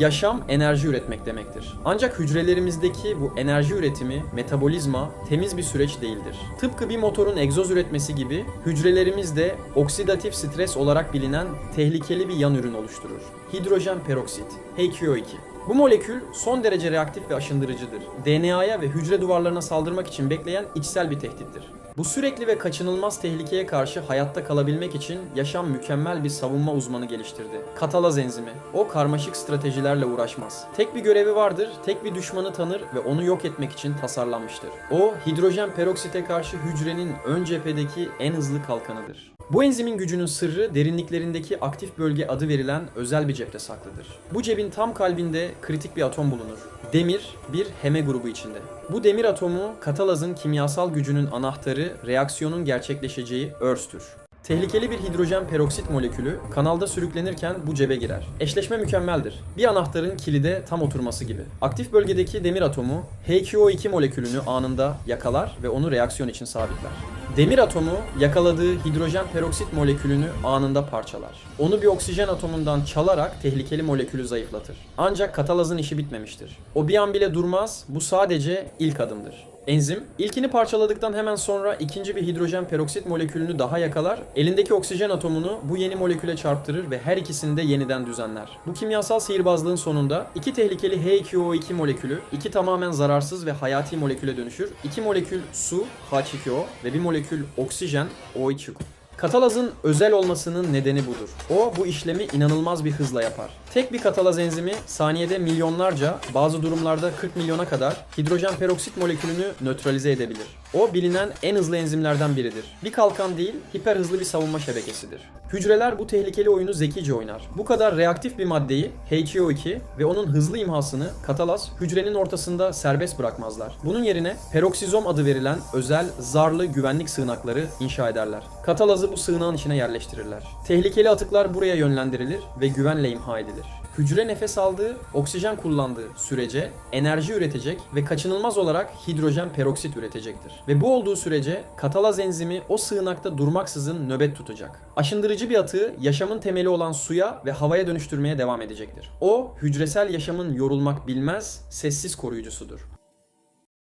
yaşam enerji üretmek demektir. Ancak hücrelerimizdeki bu enerji üretimi, metabolizma temiz bir süreç değildir. Tıpkı bir motorun egzoz üretmesi gibi hücrelerimiz de oksidatif stres olarak bilinen tehlikeli bir yan ürün oluşturur. Hidrojen peroksit, HCO2. Bu molekül son derece reaktif ve aşındırıcıdır. DNA'ya ve hücre duvarlarına saldırmak için bekleyen içsel bir tehdittir. Bu sürekli ve kaçınılmaz tehlikeye karşı hayatta kalabilmek için yaşam mükemmel bir savunma uzmanı geliştirdi. Katalaz enzimi. O karmaşık stratejilerle uğraşmaz. Tek bir görevi vardır, tek bir düşmanı tanır ve onu yok etmek için tasarlanmıştır. O hidrojen peroksite karşı hücrenin ön cephedeki en hızlı kalkanıdır. Bu enzimin gücünün sırrı derinliklerindeki aktif bölge adı verilen özel bir cepte saklıdır. Bu cebin tam kalbinde kritik bir atom bulunur. Demir bir heme grubu içinde. Bu demir atomu katalazın kimyasal gücünün anahtarı reaksiyonun gerçekleşeceği örs'tür. Tehlikeli bir hidrojen peroksit molekülü kanalda sürüklenirken bu cebe girer. Eşleşme mükemmeldir. Bir anahtarın kilide tam oturması gibi. Aktif bölgedeki demir atomu HCO2 molekülünü anında yakalar ve onu reaksiyon için sabitler. Demir atomu yakaladığı hidrojen peroksit molekülünü anında parçalar. Onu bir oksijen atomundan çalarak tehlikeli molekülü zayıflatır. Ancak katalazın işi bitmemiştir. O bir an bile durmaz, bu sadece ilk adımdır. Enzim, ilkini parçaladıktan hemen sonra ikinci bir hidrojen peroksit molekülünü daha yakalar, elindeki oksijen atomunu bu yeni moleküle çarptırır ve her ikisini de yeniden düzenler. Bu kimyasal sihirbazlığın sonunda iki tehlikeli H2O2 molekülü iki tamamen zararsız ve hayati moleküle dönüşür. İki molekül su H2O ve bir molekül oksijen O2. Katalazın özel olmasının nedeni budur. O bu işlemi inanılmaz bir hızla yapar. Tek bir katalaz enzimi saniyede milyonlarca, bazı durumlarda 40 milyona kadar hidrojen peroksit molekülünü nötralize edebilir. O bilinen en hızlı enzimlerden biridir. Bir kalkan değil, hiper hızlı bir savunma şebekesidir. Hücreler bu tehlikeli oyunu zekice oynar. Bu kadar reaktif bir maddeyi HCO2 ve onun hızlı imhasını katalaz hücrenin ortasında serbest bırakmazlar. Bunun yerine peroksizom adı verilen özel zarlı güvenlik sığınakları inşa ederler. Katalazı bu sığınağın içine yerleştirirler. Tehlikeli atıklar buraya yönlendirilir ve güvenle imha edilir. Hücre nefes aldığı, oksijen kullandığı sürece enerji üretecek ve kaçınılmaz olarak hidrojen peroksit üretecektir. Ve bu olduğu sürece katalaz enzimi o sığınakta durmaksızın nöbet tutacak. Aşındırıcı bir atığı yaşamın temeli olan suya ve havaya dönüştürmeye devam edecektir. O hücresel yaşamın yorulmak bilmez, sessiz koruyucusudur.